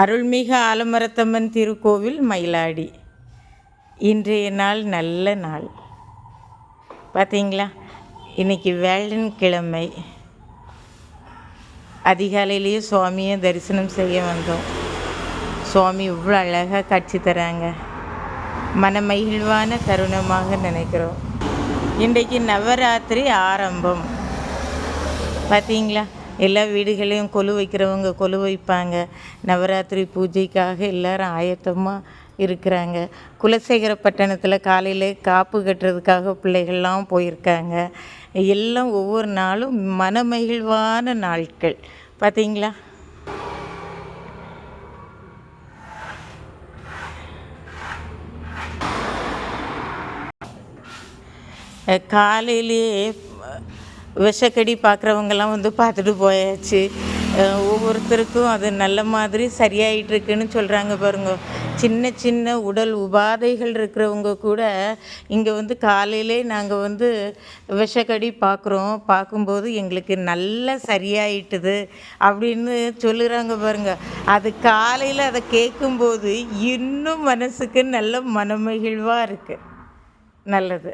அருள்மிகு ஆலமரத்தம்மன் திருக்கோவில் மயிலாடி. இன்றைய நாள் நல்ல நாள். பார்த்தீங்களா இன்றைக்கி வேளன்கிழமை அதிகாலையிலேயே சுவாமியை தரிசனம் செய்ய வந்தோம். சுவாமி இவ்வளோ அழகாக காட்சி தராங்க. மனமகிழ்வான தருணமாக நினைக்கிறோம். இன்றைக்கு நவராத்திரி ஆரம்பம். பார்த்தீங்களா எல்லா வீடுகளையும் கொலு வைக்கிறவங்க கொலு வைப்பாங்க. நவராத்திரி பூஜைக்காக எல்லாரும் ஆயத்தமாக இருக்கிறாங்க. குலசேகரப்பட்டணத்தில் காலையில் காப்பு கட்டுறதுக்காக பிள்ளைகள்லாம் போயிருக்காங்க. எல்லாம் ஒவ்வொரு நாளும் மனமகிழ்வான நாட்கள். பார்த்தீங்களா காலையிலேயே விஷக்கடி பார்க்குறவங்கெல்லாம் வந்து பார்த்துட்டு போயாச்சு. ஒவ்வொருத்தருக்கும் அது நல்ல மாதிரி சரியாயிட்டிருக்குன்னு சொல்கிறாங்க பாருங்க. சின்ன சின்ன உடல் உபாதைகள் இருக்கிறவங்க கூட இங்கே வந்து காலையிலே நாங்கள் வந்து விஷக்கடி பார்க்குறோம் பார்க்கும்போது எங்களுக்கு நல்லா சரியாயிட்டுது அப்படின்னு சொல்லுறாங்க பாருங்க. அது காலையில் அதை கேட்கும்போது இன்னும் மனசுக்கு நல்ல மனமகிழ்வாக இருக்குது நல்லது.